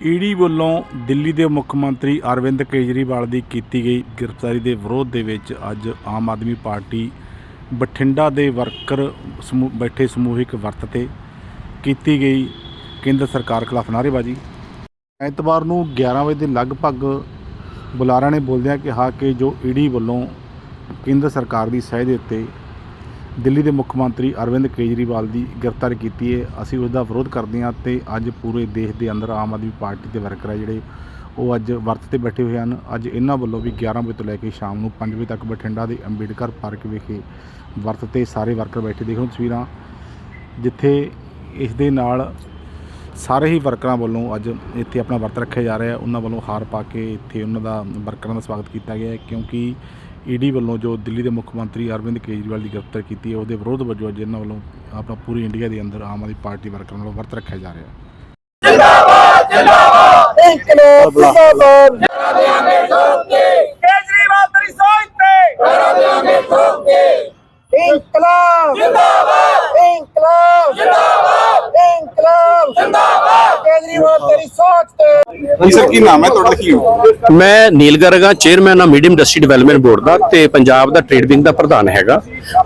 ED ਵੱਲੋਂ ਦਿੱਲੀ ਦੇ ਮੁੱਖ ਮੰਤਰੀ ਅਰਵਿੰਦ ਕੇਜਰੀਵਾਲ ਦੀ ਕੀਤੀ ਗਈ ਗ੍ਰਿਫਤਾਰੀ ਦੇ ਵਿਰੋਧ ਦੇ ਵਿੱਚ ਅੱਜ ਆਮ ਆਦਮੀ ਪਾਰਟੀ ਬਠਿੰਡਾ ਦੇ ਵਰਕਰ ਸਮੂਹ ਬੈਠੇ ਸਮੂਹਿਕ ਵਰਤ ਤੇ ਕੀਤੀ ਗਈ ਕੇਂਦਰ ਸਰਕਾਰ ਖਿਲਾਫ ਨਾਅਰੇਬਾਜ਼ੀ। ਐਤਵਾਰ ਨੂੰ 11 ਵਜੇ ਦੇ ਲਗਭਗ ਬੁਲਾਰਿਆਂ ਨੇ ਬੋਲਦਿਆਂ ਕਿਹਾ ਕਿ ਜੋ ਈਡੀ ਵੱਲੋਂ ਕੇਂਦਰ ਸਰਕਾਰ ਦੀ ਸਹਿ ਦੇ ਉੱਤੇ ਦਿੱਲੀ ਦੇ ਮੁੱਖ ਮੰਤਰੀ ਅਰਵਿੰਦ ਕੇਜਰੀਵਾਲ ਦੀ ਗ੍ਰਿਫਤਾਰੀ ਕੀਤੀ ਹੈ। ਅਸੀਂ ਉਸ ਦਾ ਵਿਰੋਧ ਕਰਦੇ ਹਾਂ ਤੇ ਅੱਜ ਪੂਰੇ ਦੇਸ਼ ਦੇ ਅੰਦਰ ਆਮ ਆਦਮੀ ਪਾਰਟੀ ਦੇ ਵਰਕਰ ਹੈ ਜਿਹੜੇ ਉਹ ਅੱਜ ਵਰਤ ਤੇ ਬੈਠੇ ਹੋਏ ਹਨ। ਅੱਜ ਇਹਨਾਂ ਵੱਲੋਂ ਵੀ 11 ਵਜੇ ਤੋਂ ਲੈ ਕੇ ਸ਼ਾਮ ਨੂੰ 5 ਵਜੇ ਤੱਕ ਬਠਿੰਡਾ ਦੇ ਅੰਬੇਡਕਰ ਪਾਰਕ ਵਿਖੇ ਵਰਤ ਤੇ ਸਾਰੇ ਵਰਕਰ ਬੈਠੇ ਦੇਖੋ ਤਸਵੀਰਾਂ, ਜਿੱਥੇ ਇਸ ਦੇ ਨਾਲ ਸਾਰੇ ਹੀ ਵਰਕਰਾਂ ਵੱਲੋਂ ਅੱਜ ਇੱਥੇ ਆਪਣਾ ਵਰਤ ਰੱਖਿਆ ਜਾ ਰਿਹਾ ਹੈ। ਉਹਨਾਂ ਵੱਲੋਂ ਹਾਰ ਪਾ ਕੇ ਇੱਥੇ ਉਹਨਾਂ ਦਾ ਵਰਕਰਾਂ ਦਾ ਸਵਾਗਤ ਕੀਤਾ ਗਿਆ ਹੈ ਕਿਉਂਕਿ ਈਡੀ ਵੱਲੋਂ ਜੋ ਦਿੱਲੀ ਦੇ ਮੁੱਖ ਮੰਤਰੀ ਅਰਵਿੰਦ ਕੇਜਰੀਵਾਲ ਦੀ ਗ੍ਰਿਫਤਾਰ ਕੀਤੀ ਹੈ ਉਹਦੇ ਵਿਰੋਧ ਵਜੋਂ ਅੱਜ ਇਹਨਾਂ ਵੱਲੋਂ ਆਪਣਾ ਪੂਰੀ ਇੰਡੀਆ ਦੇ ਅੰਦਰ ਆਮ ਆਦਮੀ ਪਾਰਟੀ ਵਰਕਰਾਂ ਵੱਲੋਂ ਵਰਤ ਰੱਖਿਆ ਜਾ ਰਿਹਾ ਹੈ। ਇਨਕਲਾਬ ਜ਼ਿੰਦਾਬਾਦ। ਕੇਜਰੀਵਾਲ ਤੇਰੀ ਸੋਚ ਤੇ ਇਨਕਲਾਬ। ਜ਼ਿੰਦਾਬਾਦ। ਇਨਕਲਾਬ। ਜ਼ਿੰਦਾਬਾਦ ਇਨਕਲਾਬ ਜ਼ਿੰਦਾਬਾਦ ਕੇਜਰੀਵਾਲ ਤੇਰੀ ਸਰ, ਕੀ ਨਾਮ ਹੈ? ਤੁਹਾਡਾ ਕੀ ਹੋ? ਮੈਂ ਨੀਲ ਗਰਗ ਚੇਅਰਮੈਨ ਆ ਮੀਡੀਅਮ ਇੰਡਸਟਰੀ ਡਿਵੈਲਪਮੈਂਟ ਬੋਰਡ ਦਾ ਤੇ ਪੰਜਾਬ ਦਾ ਟ੍ਰੇਡ ਵਿੰਗ ਦਾ ਪ੍ਰਧਾਨ ਹੈਗਾ।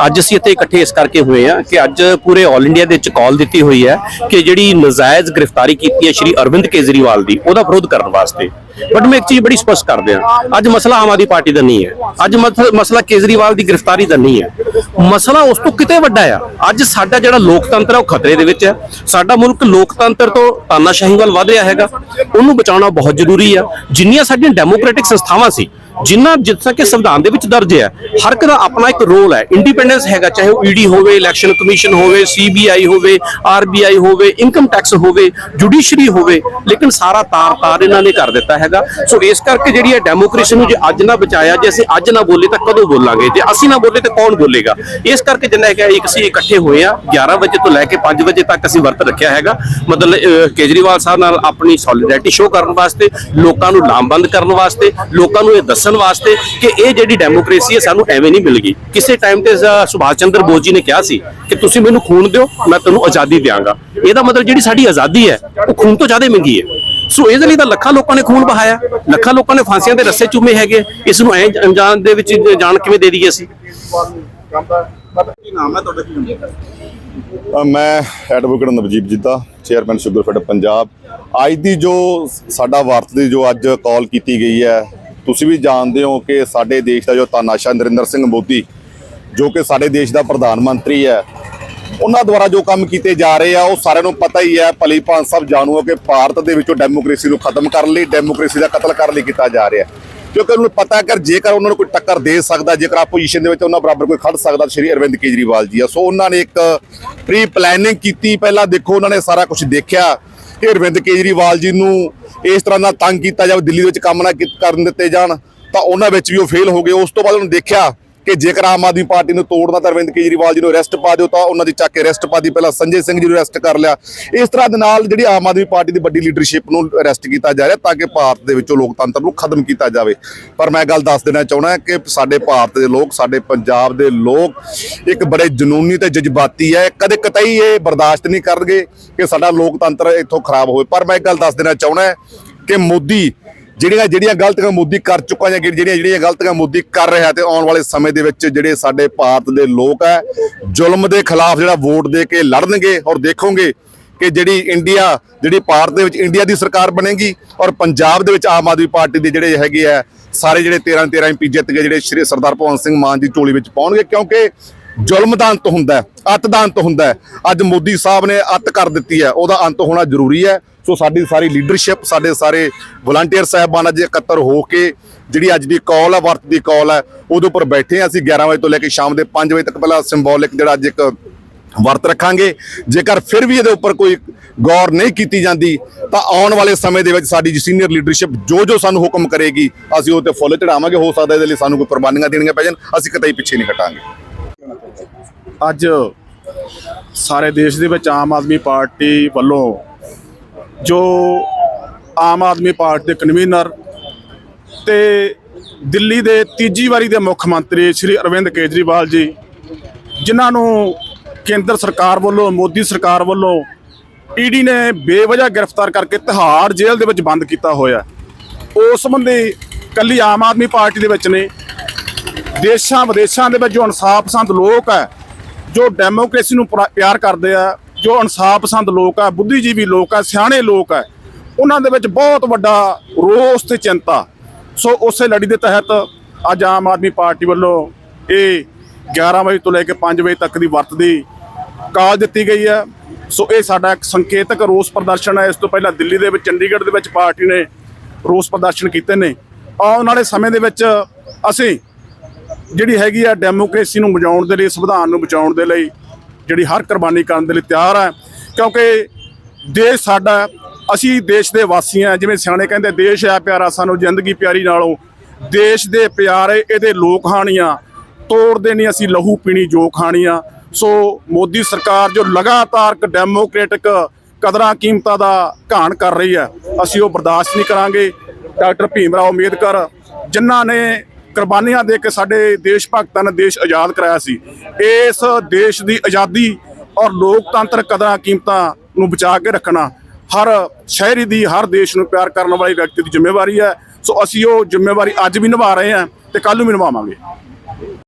ਅੱਜ ਅਸੀਂ ਇੱਥੇ ਇਕੱਠੇ ਇਸ ਕਰਕੇ ਹੋਏ ਆ ਕਿ ਅੱਜ ਪੂਰੇ ਆਲ ਇੰਡੀਆ ਦੇ ਵਿੱਚ ਕਾਲ ਦਿੱਤੀ ਹੋਈ ਹੈ ਕਿ ਜਿਹੜੀ ਨਜਾਇਜ਼ ਗ੍ਰਿਫਤਾਰੀ ਕੀਤੀ ਹੈ ਸ਼੍ਰੀ ਅਰਵਿੰਦ ਕੇਜਰੀਵਾਲ ਦੀ, ਉਹਦਾ ਵਿਰੋਧ ਕਰਨ ਵਾਸਤੇ। ਬਟ ਮੈਂ ਇੱਕ ਚੀਜ਼ ਬੜੀ ਸਪਸ਼ਟ ਕਰ ਦਿਆਂ ਅੱਜ ਮਸਲਾ ਆਮ ਆਦਮੀ ਪਾਰਟੀ ਦਾ ਨਹੀਂ ਹੈ। ਅੱਜ ਮਸਲਾ ਕੇਜਰੀਵਾਲ ਦੀ ਗ੍ਰਿਫਤਾਰੀ ਦਾ ਨਹੀਂ ਹੈ। ਮਸਲਾ ਉਸ ਤੋਂ ਕਿਤੇ ਵੱਡਾ ਆ। ਅੱਜ ਸਾਡਾ ਜਿਹੜਾ ਲੋਕਤੰਤਰ ਹੈ ਉਹ ਖਤਰੇ ਦੇ ਵਿੱਚ ਹੈ ਸਾਡਾ ਮੁਲਕ ਲੋਕਤੰਤਰ ਤੋਂ ਤਾਨਾਸ਼ਾਹੀ ਵੱਲ ਵਧ ਰਿਹਾ ਹੈਗਾ। ਉਹਨੂੰ ਬਚਾਉਣਾ ਬਹੁਤ ਜ਼ਰੂਰੀ ਆ। ਜਿੰਨੀਆਂ ਸਾਡੀਆਂ ਡੈਮੋਕ੍ਰੈਟਿਕ ਸੰਸਥਾਵਾਂ ਸੀ ਜਿੰਨਾ ਜਿੱਦਾਂ ਕਿ ਸੰਵਿਧਾਨ ਦੇ ਵਿੱਚ ਦਰਜ ਹੈ। ਹਰ ਇੱਕ ਦਾ ਆਪਣਾ ਇੱਕ ਰੋਲ ਹੈ। ਇੰਡੀਪੈਂਡੈਂਸ ਹੈਗਾ, ਚਾਹੇ ਉਹ ਈਡੀ ਹੋਵੇ ਇਲੈਕਸ਼ਨ ਕਮਿਸ਼ਨ ਹੋਵੇ ਸੀਬੀਆਈ ਹੋਵੇ ਆਰਬੀਆਈ ਹੋਵੇ ਇਨਕਮ ਟੈਕਸ ਹੋਵੇ ਜੁਡੀਸ਼ਰੀ ਹੋਵੇ, ਲੇਕਿਨ ਸਾਰਾ ਤਾਰ ਤਾਰ ਇਹਨਾਂ ਨੇ ਕਰ ਦਿੱਤਾ ਹੈਗਾ। ਸੋ ਇਸ ਕਰਕੇ ਜਿਹੜੀ ਹੈ ਡੈਮੋਕ੍ਰੇਸੀ ਨੂੰ ਜੇ ਅੱਜ ਨਾ ਬਚਾਇਆ ਜੇ, ਅਸੀਂ ਅੱਜ ਨਾ ਬੋਲੇ ਤਾਂ ਕਦੋਂ ਬੋਲਾਂਗੇ? ਜੇ ਅਸੀਂ ਨਾ ਬੋਲੇ ਤਾਂ ਕੌਣ ਬੋਲੇਗਾ? ਇਸ ਕਰਕੇ ਜਿੰਨਾ ਹੈਗਾ ਇੱਕ ਅਸੀਂ ਇਕੱਠੇ ਹੋਏ ਆ 11 ਵਜੇ ਤੋਂ ਲੈ ਕੇ 5 ਵਜੇ ਤੱਕ ਅਸੀਂ ਵਰਤ ਰੱਖਿਆ ਹੈਗਾ। ਮਤਲਬ ਕੇਜਰੀਵਾਲ ਸਾਹਿਬ ਨਾਲ ਆਪਣੀ ਸੋਲੀਡੈਰਿਟੀ ਸ਼ੋਅ ਕਰਨ ਵਾਸਤੇ, ਲੋਕਾਂ ਨੂੰ ਲਾਮਬੰਦ ਕਰਨ ਵਾਸਤੇ, ਲੋਕਾਂ ਨੂੰ ਇਹ ਦੱਸ ਦੱਸਣ ਵਾਸਤੇ ਕਿ ਇਹ ਜਿਹੜੀ ਡੈਮੋਕ੍ਰੇਸੀ ਹੈ, ਸਾਨੂੰ ਐਵੇਂ ਨਹੀਂ ਮਿਲ ਗਈ। ਕਿਸੇ ਟਾਈਮ ਤੇ ਸੁਭਾਸ਼ ਚੰਦਰ ਬੋਸ ਜੀ ਨੇ ਕਿਹਾ ਸੀ ਕਿ ਤੁਸੀਂ ਮੈਨੂੰ ਖੂਨ ਦਿਓ, ਮੈਂ ਤੁਹਾਨੂੰ ਆਜ਼ਾਦੀ ਦਿਆਂਗਾ। ਇਹਦਾ ਮਤਲਬ ਜਿਹੜੀ ਸਾਡੀ ਆਜ਼ਾਦੀ ਹੈ, ਉਹ ਖੂਨ ਤੋਂ ਜ਼ਿਆਦਾ ਮਹਿੰਗੀ ਹੈ। ਸੋ ਇਹਦੇ ਲਈ ਤਾਂ ਲੱਖਾਂ ਲੋਕਾਂ ਨੇ ਖੂਨ ਬਹਾਇਆ ਲੱਖਾਂ ਲੋਕਾਂ ਨੇ ਫਾਂਸੀਆਂ ਦੇ ਰੱਸੇ ਚੁੰਮੇ ਹੈਗੇ। ਇਸ ਨੂੰ ਐ ਅਣਜਾਣ ਦੇ ਵਿੱਚ ਜਾਣ ਕਿਵੇਂ ਦੇ ਦਈਏ ਅਸੀਂ? ਮੈਂ advocate Navjeet Jeeta chairman Sugarfed Punjab. ਅੱਜ ਦੀ ਜੋ ਸਾਡਾ ਵਾਰਤ ਦੀ ਜੋ ਅੱਜ ਕਾਲ ਕੀਤੀ ਗਈ ਹੈ ਤੁਸੀਂ ਵੀ ਜਾਣਦੇ ਹੋ ਕਿ ਸਾਡੇ ਦੇਸ਼ ਦਾ ਜੋ ਤਾਨਾਸ਼ਾਹ ਨਰਿੰਦਰ ਸਿੰਘ ਮੋਦੀ, ਜੋ ਕਿ ਸਾਡੇ ਦੇਸ਼ ਦਾ ਪ੍ਰਧਾਨ ਮੰਤਰੀ ਹੈ, ਉਹਨਾਂ ਦੁਆਰਾ ਜੋ ਕੰਮ ਕੀਤੇ ਜਾ ਰਹੇ ਆ, ਉਹ ਸਾਰਿਆਂ ਨੂੰ ਪਤਾ ਹੀ ਹੈ, ਭਲੀ ਭਾਂਤ ਸਭ ਜਾਣੂ ਹੋ ਕਿ ਭਾਰਤ ਦੇ ਵਿੱਚੋਂ ਡੈਮੋਕ੍ਰੇਸੀ ਨੂੰ ਖਤਮ ਕਰਨ ਲਈ, ਡੈਮੋਕ੍ਰੇਸੀ ਦਾ ਕਤਲ ਕਰਨ ਲਈ ਕੀਤਾ ਜਾ ਰਿਹਾ। ਕਿਉਂਕਿ ਉਹਨਾਂ ਨੂੰ ਪਤਾ ਹੈ ਕਿ ਜੇਕਰ ਉਹਨਾਂ ਨੂੰ ਕੋਈ ਟੱਕਰ ਦੇ ਸਕਦਾ, ਜੇਕਰ ਆਪੋਜੀਸ਼ਨ ਦੇ ਵਿੱਚ ਉਹਨਾਂ ਬਰਾਬਰ ਕੋਈ ਖੜ ਸਕਦਾ ਸ਼੍ਰੀ ਅਰਵਿੰਦ ਕੇਜਰੀਵਾਲ ਜੀ ਆ। ਸੋ ਉਹਨਾਂ ਨੇ ਇੱਕ ਪ੍ਰੀ ਪਲੈਨਿੰਗ ਕੀਤੀ। ਪਹਿਲਾਂ ਦੇਖੋ, ਉਹਨਾਂ ਨੇ ਸਾਰਾ ਕੁਝ ਦੇਖਿਆ। ਕਿ ਅਰਵਿੰਦ ਕੇਜਰੀਵਾਲ ਜੀ ਨੂੰ ਇਸ ਤਰ੍ਹਾਂ ਦਾ ਤੰਗ ਕੀਤਾ ਜਾਵੇ, ਦਿੱਲੀ ਵਿੱਚ ਕੰਮ ਨਾ ਕਰਨ ਦਿੱਤੇ ਜਾਣ, ਤਾਂ ਉਹਨਾਂ ਵਿੱਚ ਵੀ ਉਹ ਫੇਲ ਹੋ ਗਏ। ਉਸ ਤੋਂ ਬਾਅਦ ਉਹਨੇ ਦੇਖਿਆ ਕਿ ਜੇਕਰ ਆਮ ਆਦਮੀ ਪਾਰਟੀ ਨੂੰ ਤੋੜਨਾ ਤਾਂ ਅਰਵਿੰਦ ਕੇਜਰੀਵਾਲ ਜੀ ਨੂੰ ਅਰੈਸਟ ਪਾ ਦਿਓ ਤਾਂ ਉਹਨਾਂ ਦੀ ਚੱਕ ਕੇ ਅਰੈਸਟ ਪਾ ਦੀ ਪਹਿਲਾਂ ਸੰਜੇ ਸਿੰਘ ਜੀ ਨੂੰ ਅਰੈਸਟ ਕਰ ਲਿਆ। ਇਸ ਤਰ੍ਹਾਂ ਦੇ ਨਾਲ ਜਿਹੜੀ ਆਮ ਆਦਮੀ ਪਾਰਟੀ ਦੀ ਵੱਡੀ ਲੀਡਰਸ਼ਿਪ ਨੂੰ ਅਰੈਸਟ ਕੀਤਾ ਜਾ ਰਿਹਾ ਤਾਂ ਕਿ ਭਾਰਤ ਦੇ ਵਿੱਚੋਂ ਲੋਕਤੰਤਰ ਨੂੰ ਖਤਮ ਕੀਤਾ ਜਾਵੇ। ਪਰ ਮੈਂ ਗੱਲ ਦੱਸ ਦੇਣਾ ਚਾਹੁੰਦਾ ਕਿ ਸਾਡੇ ਭਾਰਤ ਦੇ ਲੋਕ, ਸਾਡੇ ਪੰਜਾਬ ਦੇ ਲੋਕ ਇੱਕ ਬੜੇ ਜਨੂਨੀ ਤੇ ਜਜ਼ਬਾਤੀ ਹੈ। ਕਦੇ ਕਤਈ ਇਹ ਬਰਦਾਸ਼ਤ ਨਹੀਂ ਕਰਨਗੇ ਕਿ ਸਾਡਾ ਲੋਕਤੰਤਰ ਇੱਥੋਂ ਖਰਾਬ ਹੋਵੇ। ਪਰ ਮੈਂ ਇੱਕ ਗੱਲ ਦੱਸ ਦੇਣਾ ਚਾਹੁੰਦਾ ਕਿ ਮੋਦੀ ਜਿਹੜੀਆਂ ਜਿਹੜੀਆਂ ਗਲਤੀਆਂ ਮੋਦੀ ਕਰ ਚੁੱਕਾ ਜਾਂ ਜਿਹੜੀਆਂ ਜਿਹੜੀਆਂ ਗਲਤੀਆਂ ਮੋਦੀ ਕਰ ਰਿਹਾ ਤੇ ਆਉਣ ਵਾਲੇ ਸਮੇਂ ਦੇ ਵਿੱਚ ਜਿਹੜੇ ਸਾਡੇ ਭਾਰਤ ਦੇ ਲੋਕ ਹੈ, ਜ਼ੁਲਮ ਦੇ ਖਿਲਾਫ ਜਿਹੜਾ ਵੋਟ ਦੇ ਕੇ ਲੜਨਗੇ ਔਰ ਦੇਖੋਗੇ ਕਿ ਜਿਹੜੀ ਇੰਡੀਆ ਜਿਹੜੀ ਭਾਰਤ ਦੇ ਵਿੱਚ ਇੰਡੀਆ ਦੀ ਸਰਕਾਰ ਬਣੇਗੀ ਔਰ ਪੰਜਾਬ ਦੇ ਵਿੱਚ ਆਮ ਆਦਮੀ ਪਾਰਟੀ ਦੇ ਜਿਹੜੇ ਹੈਗੇ ਆ, ਸਾਰੇ ਜਿਹੜੇ 13 13 ਐਮਪੀ ਜਿੱਤ ਗਏ ਜਿਹੜੇ ਸ਼੍ਰੀ ਸਰਦਾਰ ਭਗਵੰਤ ਸਿੰਘ ਮਾਨ ਦੀ ਝੋਲੀ ਵਿੱਚ ਪਾਉਣਗੇ ਕਿਉਂਕਿ ਜ਼ੁਲਮ ਦਾ ਅੰਤ ਹੁੰਦਾ ਹੈ, ਅੱਤ ਦਾ ਅੰਤ ਹੁੰਦਾ ਹੈ। ਅੱਜ ਮੋਦੀ ਸਾਹਿਬ ਨੇ ਅੱਤ ਕਰ ਦਿੱਤੀ ਹੈ, ਉਹਦਾ ਅੰਤ ਹੋਣਾ ਜ਼ਰੂਰੀ ਹੈ। ਸੋ ਸਾਡੀ ਸਾਰੀ ਲੀਡਰਸ਼ਿਪ ਸਾਡੇ ਸਾਰੇ ਵਲੰਟੀਅਰ ਸਾਹਿਬਾਨ ਅੱਜ ਇਕੱਤਰ ਹੋ ਕੇ ਜਿਹੜੀ ਅੱਜ ਦੀ ਕਾਲ ਹੈ ਵਰਤ ਦੀ ਕਾਲ ਹੈ ਉਹਦੇ ਉੱਪਰ ਬੈਠੇ ਹਾਂ ਅਸੀਂ 11 ਵਜੇ ਤੋਂ ਲੈ ਕੇ ਸ਼ਾਮ ਦੇ 5 ਵਜੇ ਤੱਕ ਪਹਿਲਾਂ ਸਿੰਬੋਲਿਕ ਜਿਹੜਾ ਅੱਜ ਇੱਕ ਵਰਤ ਰੱਖਾਂਗੇ। ਜੇਕਰ ਫਿਰ ਵੀ ਇਹਦੇ ਉੱਪਰ ਕੋਈ ਗੌਰ ਨਹੀਂ ਕੀਤੀ ਜਾਂਦੀ, ਤਾਂ ਆਉਣ ਵਾਲੇ ਸਮੇਂ ਦੇ ਵਿੱਚ ਸਾਡੀ ਸੀਨੀਅਰ ਲੀਡਰਸ਼ਿਪ ਜੋ ਜੋ ਸਾਨੂੰ ਹੁਕਮ ਕਰੇਗੀ, ਅਸੀਂ ਉਹ ਤੇ ਫੁੱਲ ਚੜਾਵਾਂਗੇ ਹੋ ਸਕਦਾ ਇਹਦੇ ਲਈ ਸਾਨੂੰ ਕੋਈ ਕੁਰਬਾਨੀਆਂ ਦੇਣੀਆਂ ਪੈ ਜਾਣ, ਅਸੀਂ ਕਦੇ ਪਿੱਛੇ ਨਹੀਂ ਹਟਾਂਗੇ। ਅੱਜ ਸਾਰੇ ਦੇਸ਼ ਦੇ ਵਿੱਚ ਆਮ ਆਦਮੀ ਪਾਰਟੀ ਵੱਲੋਂ ਜੋ ਆਮ ਆਦਮੀ ਪਾਰਟੀ ਦੇ ਕਨਵੀਨਰ ਤੇ ਦਿੱਲੀ ਦੇ ਤੀਜੀ ਵਾਰੀ ਦੇ ਮੁੱਖ ਮੰਤਰੀ ਸ਼੍ਰੀ ਅਰਵਿੰਦ ਕੇਜਰੀਵਾਲ ਜੀ, ਜਿਨ੍ਹਾਂ ਨੂੰ ਕੇਂਦਰ ਸਰਕਾਰ ਵੱਲੋਂ, ਮੋਦੀ ਸਰਕਾਰ ਵੱਲੋਂ ਈਡੀ ਨੇ ਬੇਵਜ੍ਹਾ ਗ੍ਰਿਫਤਾਰ ਕਰਕੇ ਤਿਹਾੜ ਜੇਲ੍ਹ ਦੇ ਵਿੱਚ ਬੰਦ ਕੀਤਾ ਹੋਇਆ ਉਸ ਸੰਬੰਧੀ ਕੱਲੀ ਆਮ ਆਦਮੀ ਪਾਰਟੀ ਦੇ ਵਿੱਚ ਨੇ ਦੇਸ਼ਾਂ ਵਿਦੇਸ਼ਾਂ ਦੇ ਵਿੱਚ ਜੋ ਇਨਸਾਫ ਪਸੰਦ ਲੋਕ ਹੈ, ਜੋ ਡੈਮੋਕ੍ਰੇਸੀ ਨੂੰ ਪ੍ਰਾ- ਪਿਆਰ ਕਰਦੇ ਆ ਜੋ ਇਨਸਾਫ ਪਸੰਦ ਲੋਕ ਆ, ਬੁੱਧੀਜੀਵੀ ਲੋਕ ਆ, ਸਿਆਣੇ ਲੋਕ ਆ, ਉਹਨਾਂ ਦੇ ਵਿੱਚ ਬਹੁਤ ਵੱਡਾ ਰੋਸ ਤੇ ਚਿੰਤਾ। ਸੋ ਉਸੇ ਲੜੀ ਦੇ ਤਹਿਤ ਅੱਜ ਆਮ ਆਦਮੀ ਪਾਰਟੀ ਵੱਲੋਂ ਇਹ 11 ਵਜੇ ਤੋਂ ਲੈ ਕੇ 5 ਵਜੇ ਤੱਕ ਦੀ ਵਰਤ ਦੀ ਕਾਲ ਦਿੱਤੀ ਗਈ ਹੈ। ਸੋ ਇਹ ਸਾਡਾ ਇੱਕ ਸੰਕੇਤਕ ਰੋਸ ਪ੍ਰਦਰਸ਼ਨ ਹੈ। ਇਸ ਤੋਂ ਪਹਿਲਾਂ ਦਿੱਲੀ ਦੇ ਵਿੱਚ, ਚੰਡੀਗੜ੍ਹ ਦੇ ਵਿੱਚ ਪਾਰਟੀ ਨੇ ਰੋਸ ਪ੍ਰਦਰਸ਼ਨ ਕੀਤੇ ਨੇ। ਆਉਣ ਵਾਲੇ ਸਮੇਂ ਦੇ ਵਿੱਚ ਅਸੀਂ ਜਿਹੜੀ ਹੈਗੀ ਆ ਡੈਮੋਕ੍ਰੇਸੀ ਨੂੰ ਬਚਾਉਣ ਦੇ ਲਈ, ਸੰਵਿਧਾਨ ਨੂੰ ਬਚਾਉਣ ਦੇ ਲਈ ਜਿਹੜੀ ਹਰ ਕੁਰਬਾਨੀ ਕਰਨ ਦੇ ਲਈ ਤਿਆਰ ਹੈ ਕਿਉਂਕਿ ਦੇਸ਼ ਸਾਡਾ ਅਸੀਂ ਦੇਸ਼ ਦੇ ਵਾਸੀ ਹਾਂ, ਜਿਵੇਂ ਸਿਆਣੇ ਕਹਿੰਦੇ ਦੇਸ਼ ਹੈ ਪਿਆਰਾ, ਸਾਨੂੰ ਜ਼ਿੰਦਗੀ ਪਿਆਰੀ ਨਾਲੋਂ। ਦੇਸ਼ ਦੇ ਪਿਆਰੇ ਇਹਦੇ ਲੋਕ ਹਾਣੀਆਂ, ਤੋੜਦੇ ਨਹੀਂ ਅਸੀਂ ਲਹੂ ਪੀਣੀ ਜੋ ਖਾਣੀਆਂ ਸੋ ਮੋਦੀ ਸਰਕਾਰ ਜੋ ਲਗਾਤਾਰ ਇੱਕ ਡੈਮੋਕ੍ਰੈਟਿਕ ਕਦਰਾਂ ਕੀਮਤਾਂ ਦਾ ਘਾਣ ਕਰ ਰਹੀ ਹੈ, ਅਸੀਂ ਉਹ ਬਰਦਾਸ਼ਤ ਨਹੀਂ ਕਰਾਂਗੇ। ਡਾਕਟਰ ਭੀਮ ਰਾਓ ਅੰਬੇਦਕਰ, ਜਿਨ੍ਹਾਂ ਨੇ ਕੁਰਬਾਨੀਆਂ ਦੇ ਕੇ ਸਾਡੇ ਦੇਸ਼ ਭਗਤਾਂ ਨੇ ਦੇਸ਼ ਆਜ਼ਾਦ ਕਰਾਇਆ ਸੀ। ਇਸ ਦੇਸ਼ ਦੀ ਆਜ਼ਾਦੀ ਔਰ ਲੋਕਤੰਤਰ ਕਦਰਾਂ ਕੀਮਤਾਂ ਨੂੰ ਬਚਾ ਕੇ ਰੱਖਣਾ ਹਰ ਸ਼ਹਿਰੀ ਦੀ, ਹਰ ਦੇਸ਼ ਨੂੰ ਪਿਆਰ ਕਰਨ ਵਾਲੇ ਵਿਅਕਤੀ ਦੀ ਜ਼ਿੰਮੇਵਾਰੀ ਹੈ। ਸੋ ਅਸੀਂ ਉਹ ਜ਼ਿੰਮੇਵਾਰੀ ਅੱਜ ਵੀ ਨਿਭਾ ਰਹੇ ਹਾਂ ਤੇ ਕੱਲ ਨੂੰ ਵੀ ਨਿਭਾਵਾਂਗੇ।